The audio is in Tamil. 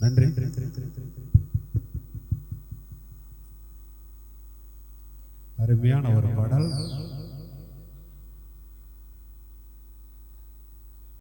நன்றி. அருமையான ஒரு பாடல்.